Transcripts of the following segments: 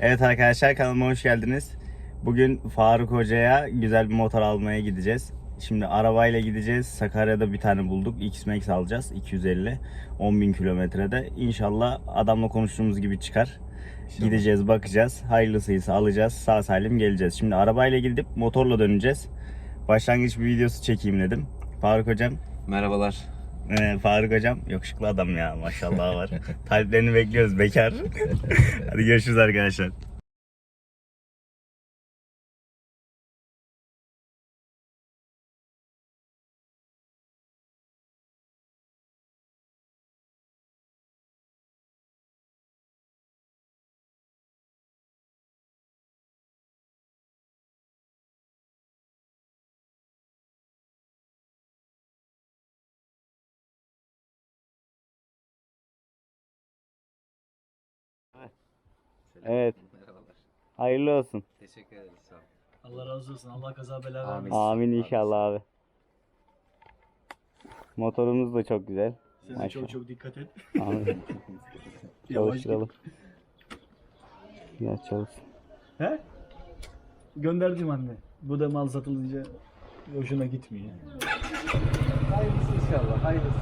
Evet arkadaşlar kanalıma hoş geldiniz. Bugün Faruk Hoca'ya güzel bir motor almaya gideceğiz. Şimdi arabayla gideceğiz. Sakarya'da bir tane bulduk. X-Max alacağız. 250. 10.000 kilometrede. İnşallah adamla konuştuğumuz gibi çıkar. Gideceğiz bakacağız. Hayırlısıysa alacağız. Sağ salim geleceğiz. Şimdi arabayla gidip motorla döneceğiz. Başlangıç bir videosu çekeyim dedim. Faruk Hocam Merhabalar. Ee, Faruk hocam yakışıklı adam ya maşallah var. Taliplerini bekliyoruz bekar. Hadi görüşürüz arkadaşlar. Evet Merhabalar. hayırlı olsun. Teşekkür ederiz. Sağ olun. Allah razı olsun. Allah kaza bela Amin. vermesin. Amin inşallah abi. Motorumuz da çok güzel. Size Maşallah. çok çok dikkat et. Amin. Yavaş Çalıştıralım. Ya çalışsın. He? Gönderdim anne. Bu da mal satılınca hoşuna gitmiyor. Hayırlısı inşallah. Hayırlısı.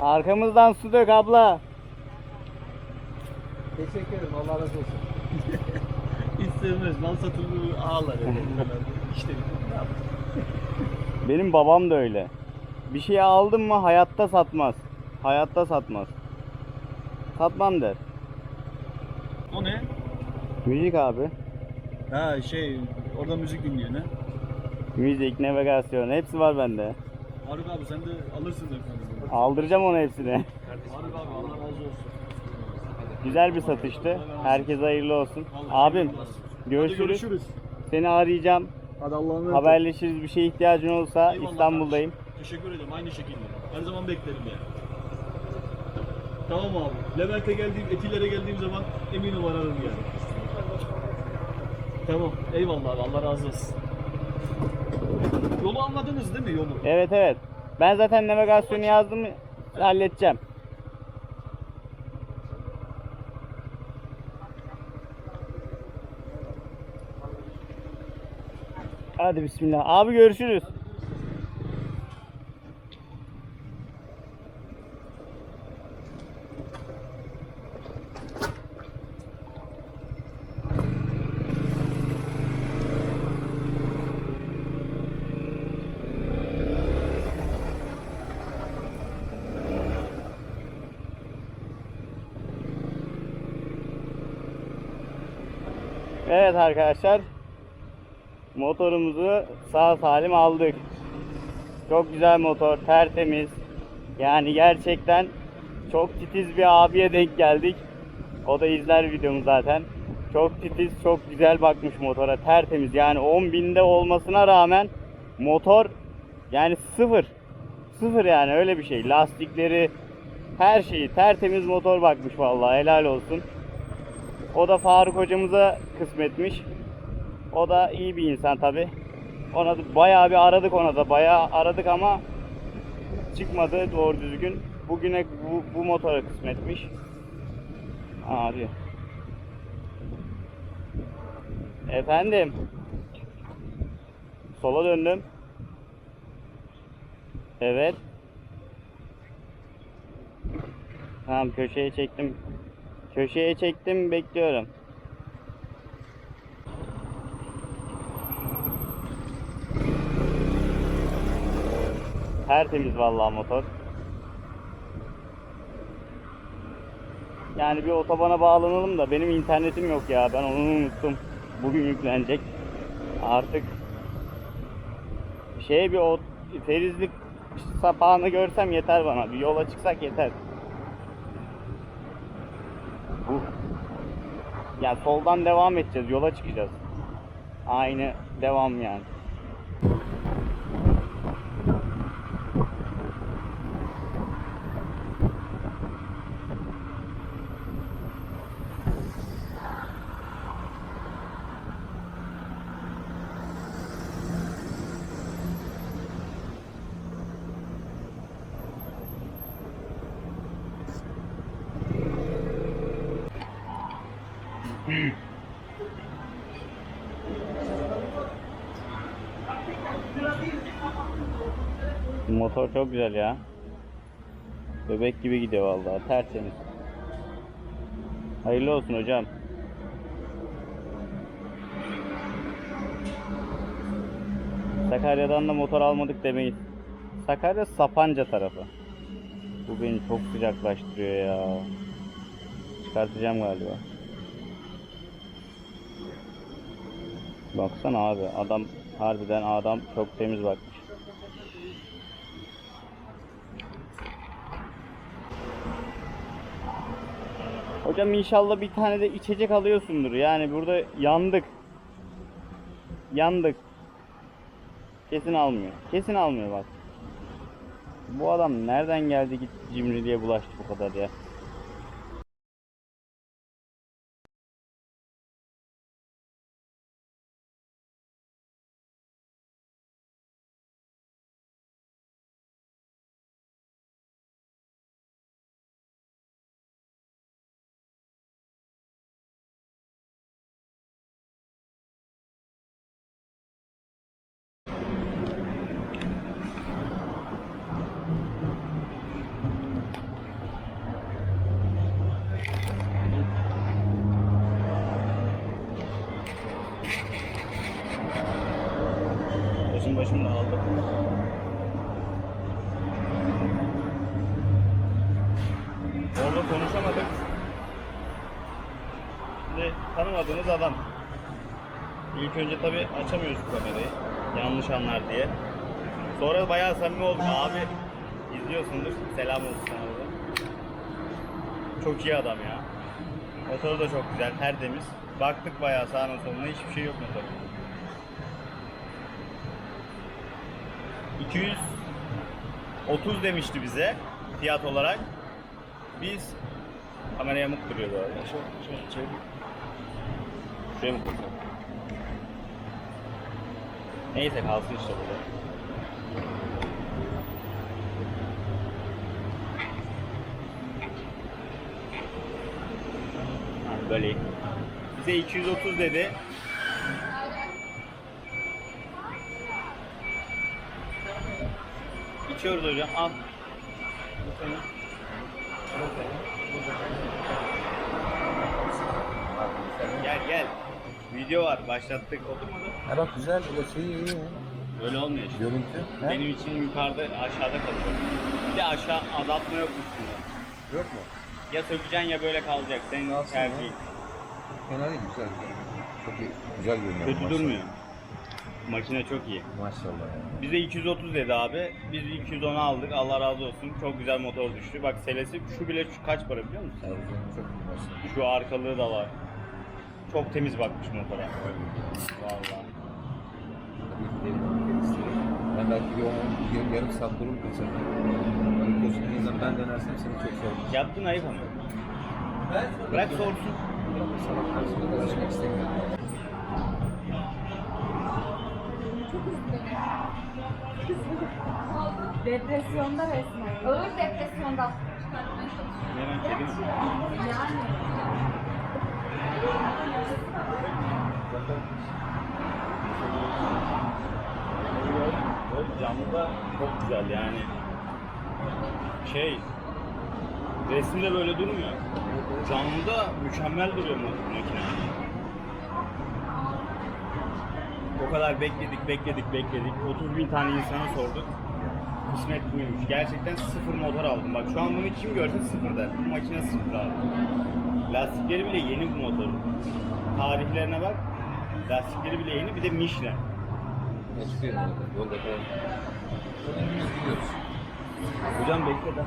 Arkamızdan su dök abla. Teşekkür ederim. Allah razı olsun. Hiç sevmez. Mal satılır ağlar. Yani. işte ne yapayım? Benim babam da öyle. Bir şey aldım mı hayatta satmaz. Hayatta satmaz. Satmam der. O ne? Müzik abi. Ha şey orada müzik dinliyor ne? Müzik, navigasyon hepsi var bende. Faruk abi sen de alırsın efendim. Aldıracağım onu hepsini. Faruk abi Allah razı olsun. Güzel bir satıştı. Herkese hayırlı olsun. Abim. Hadi görüşürüz. görüşürüz. Seni arayacağım. Hadi. Haberleşiriz. Bir şeye ihtiyacın olsa Eyvallah İstanbul'dayım. kardeşim. Teşekkür ederim. Aynı şekilde. Her zaman beklerim yani. Tamam abi. Levent'e geldiğim, Etiler'e geldiğim zaman eminim ararım yani. Tamam. Eyvallah abi. Allah razı olsun. Yolu anladınız değil mi yolu? Evet evet. Ben zaten navigasyonu yazdım. Halledeceğim. Hadi bismillah. Abi görüşürüz. Evet arkadaşlar. Motorumuzu sağ salim aldık. Çok güzel motor, tertemiz. Yani gerçekten çok titiz bir abiye denk geldik. O da izler videomu zaten. Çok titiz, çok güzel bakmış motora. Tertemiz. Yani 10 binde olmasına rağmen motor yani sıfır. Sıfır yani öyle bir şey. Lastikleri, her şeyi tertemiz motor bakmış vallahi helal olsun. O da Faruk hocamıza kısmetmiş. O da iyi bir insan tabi. Ona da bayağı bir aradık ona da. Bayağı aradık ama çıkmadı doğru düzgün. Bugüne bu, bu motora kısmetmiş. Abi. Efendim. Sola döndüm. Evet. Tamam köşeye çektim. Köşeye çektim bekliyorum. Tertemiz vallahi motor. Yani bir otobana bağlanalım da benim internetim yok ya. Ben onu unuttum. Bugün yüklenecek. Artık şey bir o ferizlik sapağını görsem yeter bana. Bir yola çıksak yeter. Bu. Ya soldan devam edeceğiz. Yola çıkacağız. Aynı devam yani. Motor çok güzel ya. Bebek gibi gidiyor vallahi tertemiz. Hayırlı olsun hocam. Sakarya'dan da motor almadık demeyiz. Sakarya Sapanca tarafı. Bu beni çok sıcaklaştırıyor ya. Çıkartacağım galiba. Baksana abi adam harbiden adam çok temiz bakmış. Hocam inşallah bir tane de içecek alıyorsundur. Yani burada yandık. Yandık. Kesin almıyor. Kesin almıyor bak. Bu adam nereden geldi gitti cimriliğe bulaştı bu kadar ya. Başım başım da aldı. Orada konuşamadık. Şimdi tanımadığınız adam. İlk önce tabi açamıyoruz kamerayı. Yanlış anlar diye. Sonra bayağı samimi olduk. Abi izliyorsundur. Selam olsun sana da. Çok iyi adam ya. Motoru da çok güzel, tertemiz. Baktık bayağı sağına soluna hiçbir şey yok motorun. 230 demişti bize fiyat olarak. Biz kameraya yamuk duruyor bu arada. Şuraya mı koysam? Neyse kalsın işte burada. Böyle. Bize 230 dedi. İçiyoruz hocam. Al. Gel gel. Video var. Başlattık. Oturmadı. Ha bak güzel, şey iyi ya. Böyle olmuyor işte. Görüntü. He? Benim için yukarıda aşağıda kalıyor. Bir de aşağı azaltma yok üstünde. Yok mu? Ya sökeceksin ya böyle kalacak. Senin Kalsın tercihin. Fena değil, güzel. Çok iyi, güzel görünüyor. Kötü maşallah. durmuyor. Makine çok iyi. Maşallah. Bize 230 dedi abi. Biz 210 aldık. Allah razı olsun. Çok güzel motor düştü. Bak selesi şu bile şu kaç para biliyor musun? Evet, çok iyi maşallah. Şu arkalığı da var. Çok temiz bakmış motora. Vallahi. Ben belki bir, on, bir yarım saat dururum mesela. Hani gözüktüğün zaman ben dönersem seni çok sorarım. Yaptın ayıp ama. Bırak sorsun. Sana karşımda konuşmak istemiyorum. Depresyonda resmen. Ağır depresyonda. Hemen kedi mi? Yani. Camda çok güzel yani. Şey, resimde böyle durmuyor. Canlıda mükemmel duruyor makine. O kadar bekledik, bekledik, bekledik. 30 bin tane insana sorduk. Kısmet buymuş. Gerçekten sıfır motor aldım. Bak şu an bunu kim görse sıfır der. Bu makine sıfır abi. Lastikleri bile yeni bu motorun. Tarihlerine bak. Lastikleri bile yeni. Bir de Michelin. Ne çıkıyor yolda? Falan. Hocam bekle de.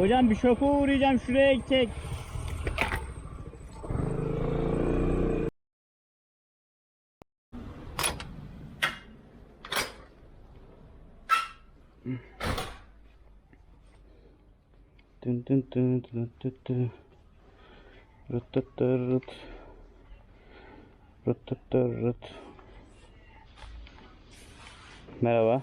Hocam bir şoka uğrayacağım şuraya çek. Dın dın dın dın dın dın Rıt rıt rıt Rıt rıt rıt Merhaba.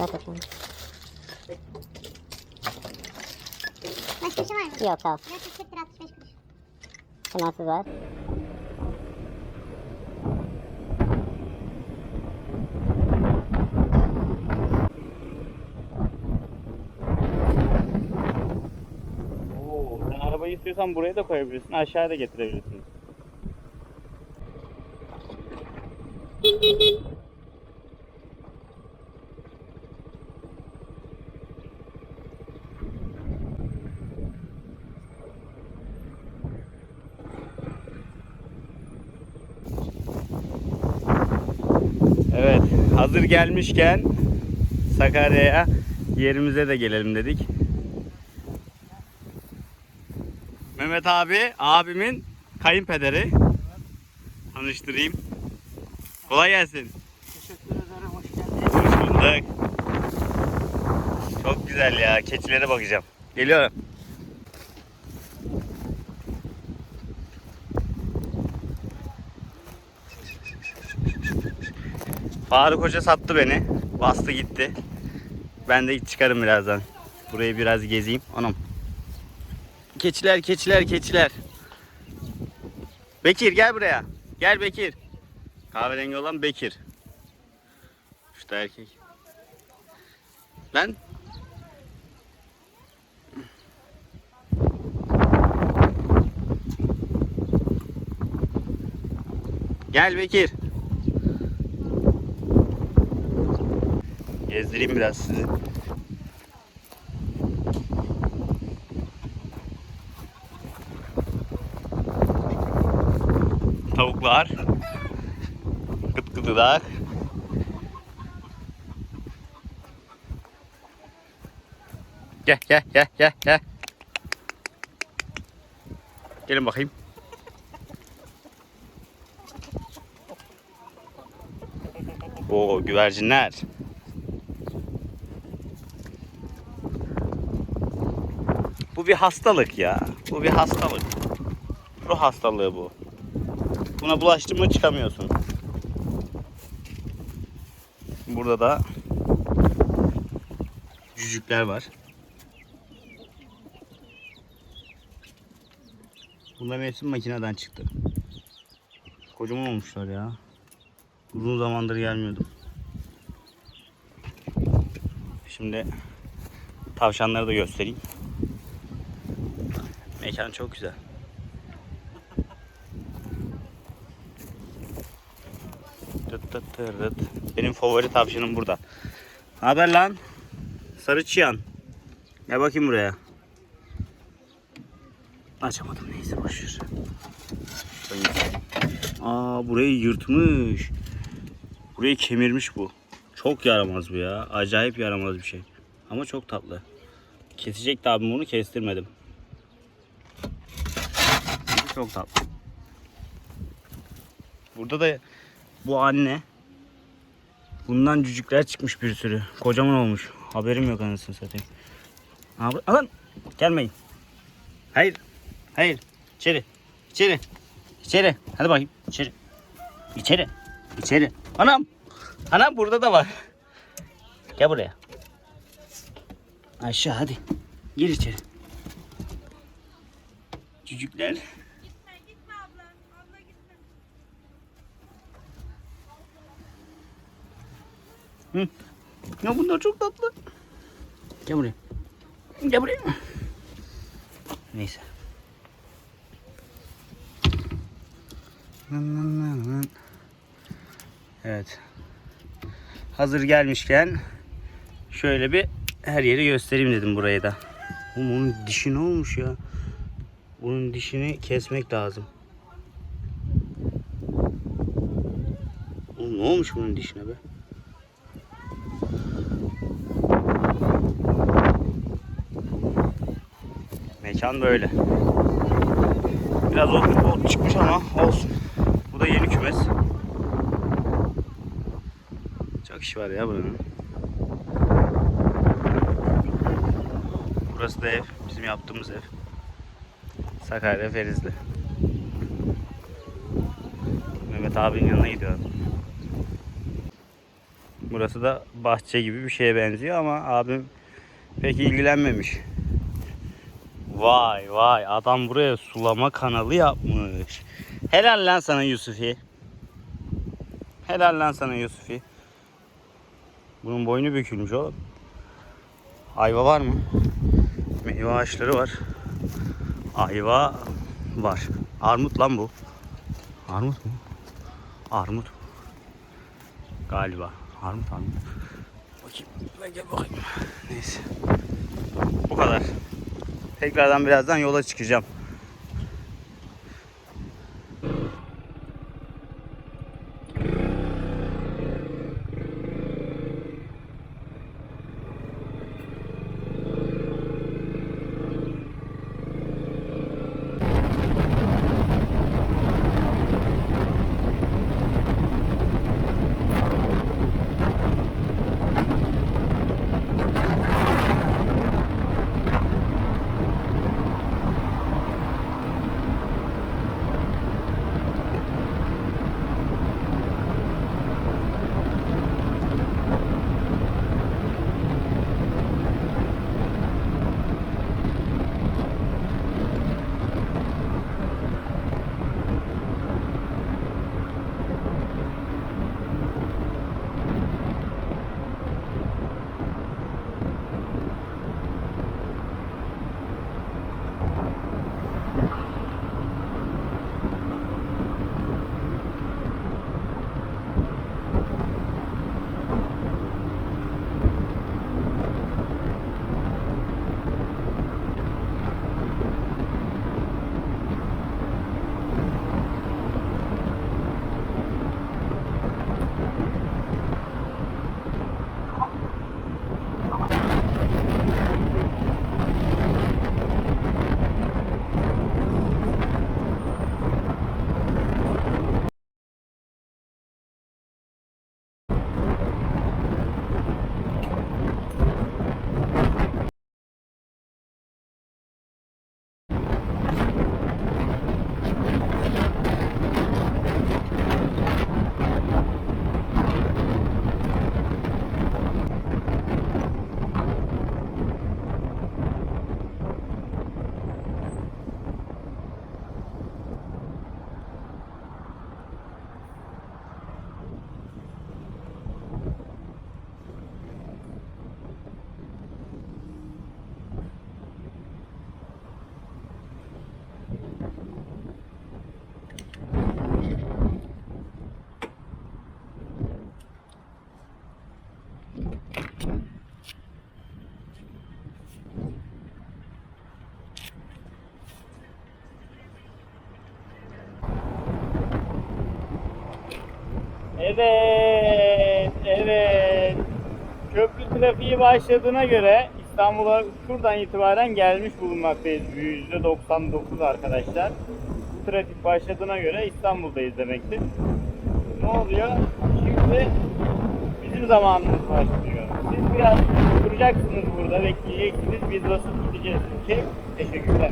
Ver bakalım. Başka bir şey var mı? Yok al. Biraz kuruş. Şınarsız var. Sen arabayı istiyorsan buraya da koyabilirsin. Aşağıya da getirebilirsin. Evet hazır gelmişken Sakarya'ya yerimize de gelelim dedik. Mehmet abi abimin kayınpederi. Tanıştırayım. Kolay gelsin. Teşekkür ederim. Hoş geldiniz. Hoş bulduk. Çok güzel ya. Keçilere bakacağım. Geliyorum. Faruk Hoca sattı beni. Bastı gitti. Ben de çıkarım birazdan. Burayı biraz gezeyim. Anam. Keçiler, keçiler, keçiler. Bekir gel buraya. Gel Bekir. Kahverengi olan Bekir. Şu da erkek. Lan. Gel Bekir. Gezdireyim biraz sizi. Tavuklar. Kıt kıtılar. Gel gel gel gel gel. Gelin bakayım. Oo güvercinler. Bu bir hastalık ya. Bu bir hastalık. Ruh hastalığı bu. Buna bulaştın mı çıkamıyorsun. Burada da cücükler var. Bunların hepsi makineden çıktı. Kocaman olmuşlar ya. Uzun zamandır gelmiyordum. Şimdi tavşanları da göstereyim. Mekan çok güzel. Dıt dıt dıt. Benim favori tavşanım burada. Ne haber lan? Sarı çıyan. Gel bakayım buraya. Açamadım neyse boşver. Aa burayı yırtmış. Burayı kemirmiş bu. Çok yaramaz bu ya. Acayip yaramaz bir şey. Ama çok tatlı. Kesecekti abim bunu kestirmedim. Çok tatlı. Burada da bu anne. Bundan cücükler çıkmış bir sürü. Kocaman olmuş. Haberim yok anasını satayım. Abi, alın. Gelmeyin. Hayır. Hayır. İçeri. İçeri. İçeri. Hadi bakayım. İçeri. İçeri. İçeri. Anam. Anam burada da var. Gel buraya. Aşağı hadi. Gir içeri. Çocuklar. Hı. Ya bunlar çok tatlı. Gel buraya. Gel buraya. Neyse. Evet. Hazır gelmişken şöyle bir her yeri göstereyim dedim burayı da. Oğlum onun dişi ne olmuş ya? Bunun dişini kesmek lazım. Oğlum ne olmuş bunun dişine be? Mekan böyle. Biraz ot, ot çıkmış ama olsun. Bu da yeni kümes. Çok iş var ya bunun. Burası da ev. Bizim yaptığımız ev. Sakarya Ferizli. Mehmet abinin yanına gidiyorum. Burası da bahçe gibi bir şeye benziyor ama abim pek ilgilenmemiş. Vay vay adam buraya sulama kanalı yapmış. Helal lan sana Yusufi. Helal lan sana Yusufi. Bunun boynu bükülmüş oğlum. Ayva var mı? Meyve ağaçları var. Ayva var. Armut lan bu. Armut mu? Armut. Galiba. Armut armut. Bakayım. Ben gel bakayım. Neyse. Bu kadar. Tekrardan birazdan yola çıkacağım. Evet, evet. Köprü trafiği başladığına göre İstanbul'a şuradan itibaren gelmiş bulunmaktayız. %99 arkadaşlar. Bu trafik başladığına göre İstanbul'dayız demektir. Ne oluyor? Şimdi bizim zamanımız başlıyor. Siz biraz duracaksınız burada, bekleyeceksiniz. Biz basıp gideceğiz. Teşekkürler.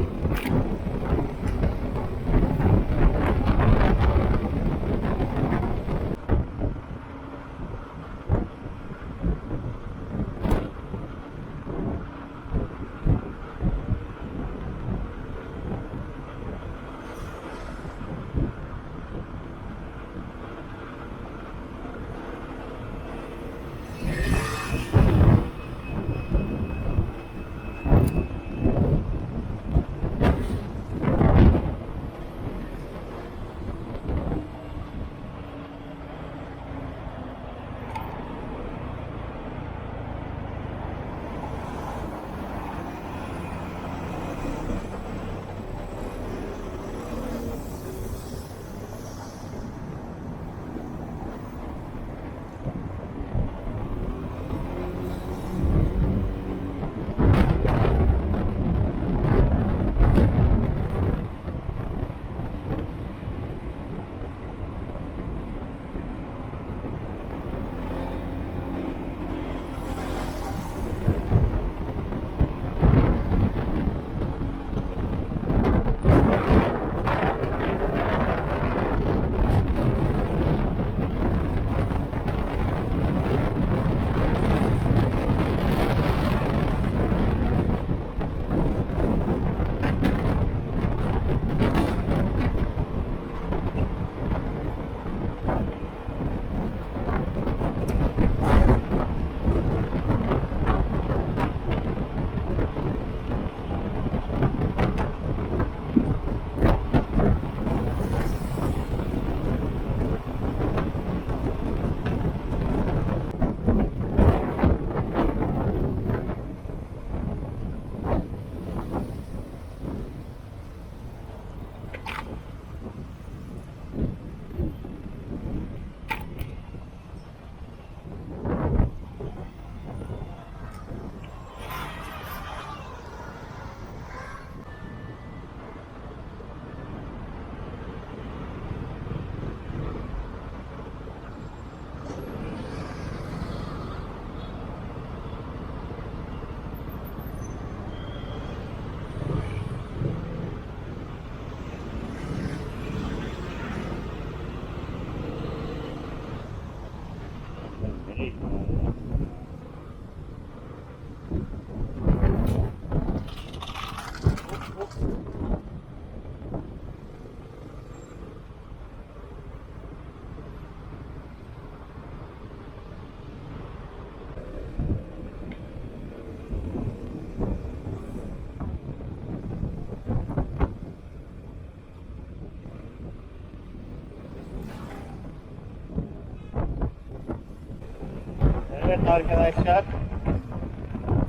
Evet arkadaşlar.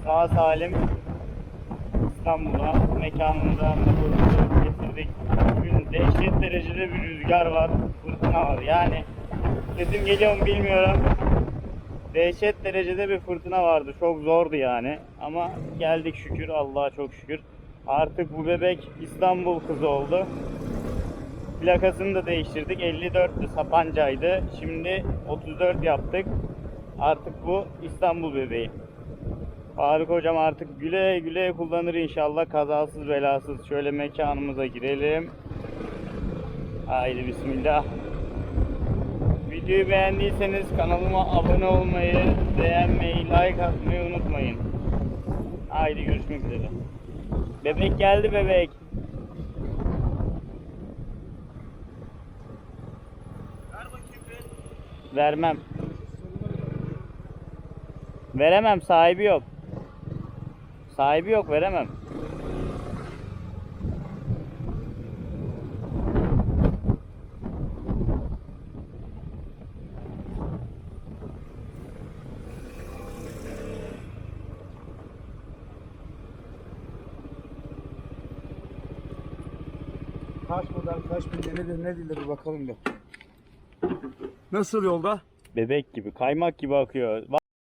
Sağ salim İstanbul'a mekanımıza getirdik. Bugün dehşet derecede bir rüzgar var. Fırtına var. Yani sesim geliyor mu bilmiyorum. Dehşet derecede bir fırtına vardı. Çok zordu yani. Ama geldik şükür. Allah'a çok şükür. Artık bu bebek İstanbul kızı oldu. Plakasını da değiştirdik. 54'tü Sapanca'ydı. Şimdi 34 yaptık. Artık bu İstanbul bebeği. Faruk hocam artık güle güle kullanır inşallah kazasız belasız. Şöyle mekanımıza girelim. Haydi bismillah. Videoyu beğendiyseniz kanalıma abone olmayı, beğenmeyi, like atmayı unutmayın. Haydi görüşmek üzere. Bebek geldi bebek. Vermem. Veremem sahibi yok. Sahibi yok veremem. Kaç model, kaç bin nedir, ne değildir bir bakalım bir. Nasıl yolda? Bebek gibi, kaymak gibi akıyor.